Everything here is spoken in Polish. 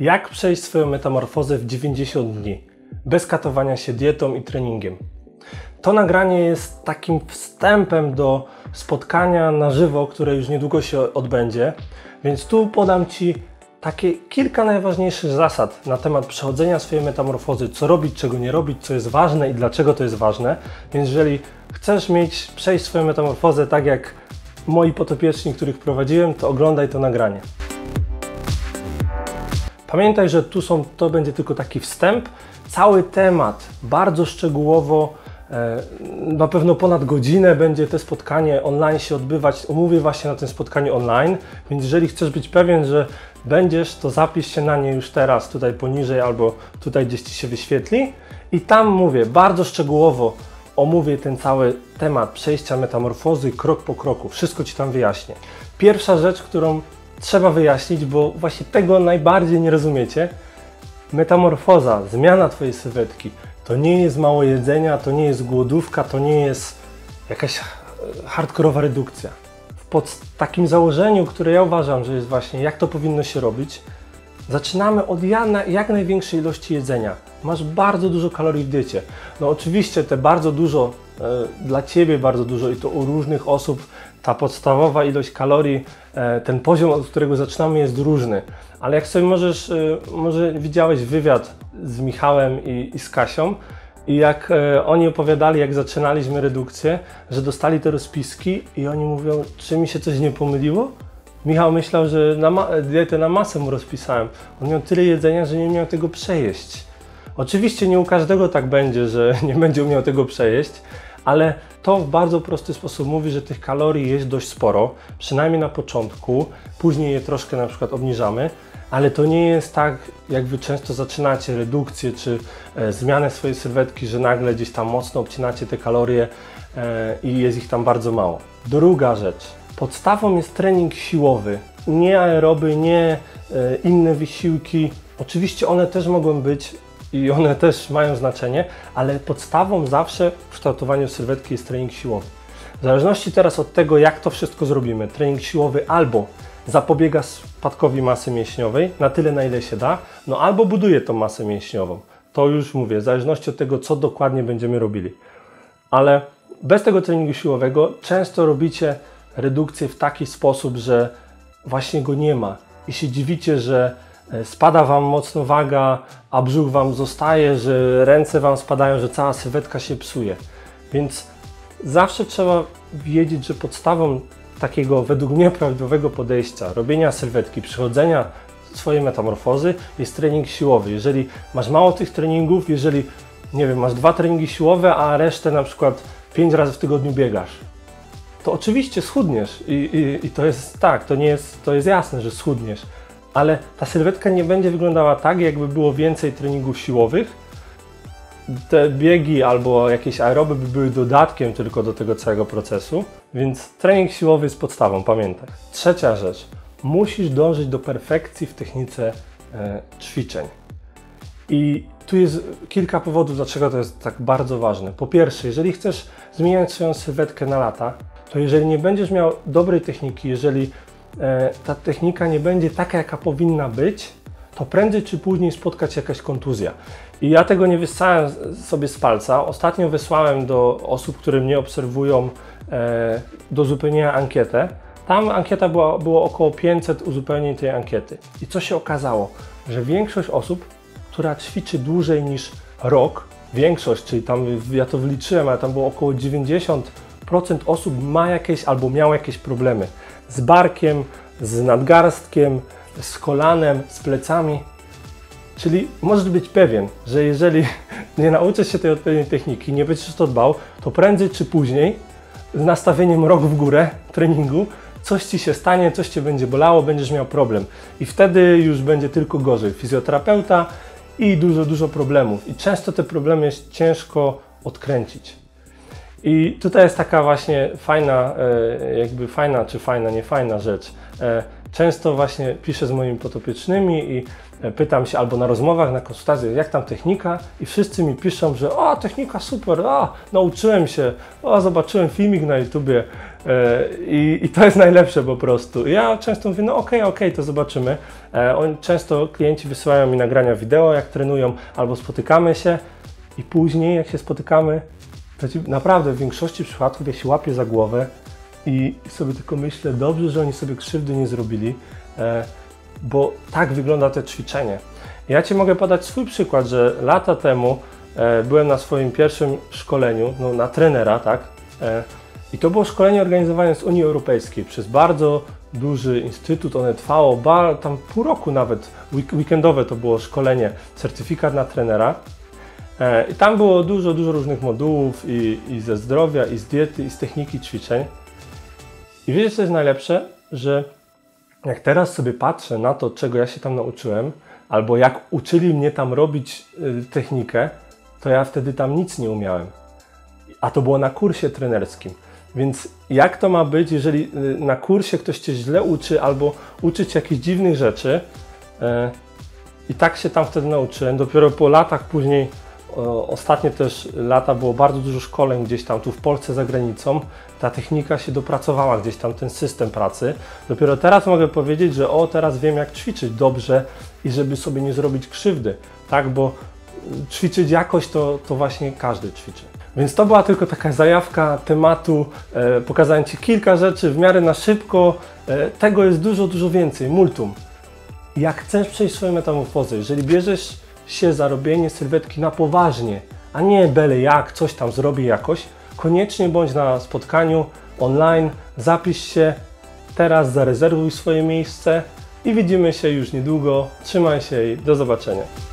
Jak przejść swoją metamorfozę w 90 dni, bez katowania się dietą i treningiem? To nagranie jest takim wstępem do spotkania na żywo, które już niedługo się odbędzie, więc tu podam Ci takie kilka najważniejszych zasad na temat przechodzenia swojej metamorfozy, co robić, czego nie robić, co jest ważne i dlaczego to jest ważne. Więc jeżeli chcesz mieć, przejść swoją metamorfozę tak jak moi potopieczni, których prowadziłem, to oglądaj to nagranie. Pamiętaj, że tu są, to będzie tylko taki wstęp. Cały temat bardzo szczegółowo, e, na pewno ponad godzinę będzie to spotkanie online się odbywać. Omówię właśnie na tym spotkaniu online, więc jeżeli chcesz być pewien, że będziesz, to zapisz się na nie już teraz, tutaj poniżej albo tutaj gdzieś Ci się wyświetli. I tam mówię bardzo szczegółowo, omówię ten cały temat przejścia metamorfozy krok po kroku. Wszystko Ci tam wyjaśnię. Pierwsza rzecz, którą trzeba wyjaśnić, bo właśnie tego najbardziej nie rozumiecie. Metamorfoza, zmiana Twojej sylwetki to nie jest mało jedzenia, to nie jest głodówka, to nie jest jakaś hardkorowa redukcja. Pod takim założeniu, które ja uważam, że jest właśnie jak to powinno się robić, zaczynamy od jak największej ilości jedzenia. Masz bardzo dużo kalorii w diecie. No oczywiście te bardzo dużo, e, dla Ciebie bardzo dużo i to u różnych osób ta podstawowa ilość kalorii, e, ten poziom, od którego zaczynamy jest różny. Ale jak sobie możesz, e, może widziałeś wywiad z Michałem i, i z Kasią i jak e, oni opowiadali, jak zaczynaliśmy redukcję, że dostali te rozpiski i oni mówią, czy mi się coś nie pomyliło? Michał myślał, że na dietę na masę mu rozpisałem. On miał tyle jedzenia, że nie miał tego przejeść. Oczywiście nie u każdego tak będzie, że nie będzie umiał tego przejeść, ale to w bardzo prosty sposób mówi, że tych kalorii jest dość sporo, przynajmniej na początku, później je troszkę na przykład obniżamy, ale to nie jest tak, jak Wy często zaczynacie redukcję czy e, zmianę swojej sylwetki, że nagle gdzieś tam mocno obcinacie te kalorie e, i jest ich tam bardzo mało. Druga rzecz. Podstawą jest trening siłowy. Nie aeroby, nie e, inne wysiłki. Oczywiście one też mogą być i one też mają znaczenie, ale podstawą zawsze w kształtowaniu sylwetki jest trening siłowy. W zależności teraz od tego, jak to wszystko zrobimy, trening siłowy albo zapobiega spadkowi masy mięśniowej na tyle, na ile się da, no albo buduje tą masę mięśniową. To już mówię, w zależności od tego, co dokładnie będziemy robili. Ale bez tego treningu siłowego często robicie redukcję w taki sposób, że właśnie go nie ma i się dziwicie, że spada Wam mocno waga, a brzuch Wam zostaje, że ręce Wam spadają, że cała sylwetka się psuje. Więc zawsze trzeba wiedzieć, że podstawą takiego według mnie prawidłowego podejścia, robienia sylwetki, przechodzenia swojej metamorfozy jest trening siłowy. Jeżeli masz mało tych treningów, jeżeli nie wiem, masz dwa treningi siłowe, a resztę na przykład pięć razy w tygodniu biegasz, to oczywiście schudniesz i, i, i to jest tak, to nie jest, to jest jasne, że schudniesz ale ta sylwetka nie będzie wyglądała tak, jakby było więcej treningów siłowych. Te biegi albo jakieś aeroby by były dodatkiem tylko do tego całego procesu, więc trening siłowy jest podstawą, pamiętaj. Trzecia rzecz. Musisz dążyć do perfekcji w technice e, ćwiczeń. I tu jest kilka powodów, dlaczego to jest tak bardzo ważne. Po pierwsze, jeżeli chcesz zmieniać swoją sylwetkę na lata, to jeżeli nie będziesz miał dobrej techniki, jeżeli ta technika nie będzie taka, jaka powinna być, to prędzej czy później spotkać jakaś kontuzja. I ja tego nie wyssałem sobie z palca. Ostatnio wysłałem do osób, które mnie obserwują, e, do uzupełnienia ankietę. Tam ankieta była, było około 500 uzupełnień tej ankiety. I co się okazało? Że większość osób, która ćwiczy dłużej niż rok, większość, czyli tam ja to wyliczyłem, ale tam było około 90% osób ma jakieś albo miało jakieś problemy z barkiem, z nadgarstkiem, z kolanem, z plecami. Czyli możesz być pewien, że jeżeli nie nauczysz się tej odpowiedniej techniki, nie będziesz to dbał, to prędzej czy później z nastawieniem rok w górę treningu coś ci się stanie, coś cię będzie bolało, będziesz miał problem. I wtedy już będzie tylko gorzej. Fizjoterapeuta i dużo, dużo problemów. I często te problemy jest ciężko odkręcić. I tutaj jest taka właśnie fajna, e, jakby fajna czy fajna, nie fajna rzecz. E, często właśnie piszę z moimi potopiecznymi i e, pytam się albo na rozmowach, na konsultacjach, jak tam technika i wszyscy mi piszą, że o, technika super, a, nauczyłem się, o, zobaczyłem filmik na YouTubie i, i to jest najlepsze po prostu. Ja często mówię, no okej, okay, okej, okay, to zobaczymy. E, on, często klienci wysyłają mi nagrania wideo, jak trenują, albo spotykamy się i później, jak się spotykamy, naprawdę w większości przypadków ja się łapię za głowę i sobie tylko myślę, dobrze, że oni sobie krzywdy nie zrobili, e, bo tak wygląda to ćwiczenie. Ja Ci mogę podać swój przykład, że lata temu e, byłem na swoim pierwszym szkoleniu, no, na trenera, tak? E, I to było szkolenie organizowane z Unii Europejskiej przez bardzo duży instytut, one trwało tam pół roku nawet, weekendowe to było szkolenie, certyfikat na trenera. I tam było dużo, dużo różnych modułów i, i ze zdrowia, i z diety, i z techniki ćwiczeń. I wiecie, co jest najlepsze? Że jak teraz sobie patrzę na to, czego ja się tam nauczyłem, albo jak uczyli mnie tam robić y, technikę, to ja wtedy tam nic nie umiałem. A to było na kursie trenerskim. Więc jak to ma być, jeżeli y, na kursie ktoś cię źle uczy albo uczy cię jakichś dziwnych rzeczy? Y, I tak się tam wtedy nauczyłem. Dopiero po latach później Ostatnie też lata było bardzo dużo szkoleń gdzieś tam tu w Polsce, za granicą. Ta technika się dopracowała gdzieś tam, ten system pracy. Dopiero teraz mogę powiedzieć, że o, teraz wiem jak ćwiczyć dobrze i żeby sobie nie zrobić krzywdy, tak, bo ćwiczyć jakoś to, to właśnie każdy ćwiczy. Więc to była tylko taka zajawka tematu. E, pokazałem Ci kilka rzeczy w miarę na szybko. E, tego jest dużo, dużo więcej. Multum. Jak chcesz przejść swoją metamorfozę, jeżeli bierzesz się za robienie sylwetki na poważnie, a nie byle jak, coś tam zrobię jakoś, koniecznie bądź na spotkaniu online, zapisz się, teraz zarezerwuj swoje miejsce i widzimy się już niedługo. Trzymaj się i do zobaczenia.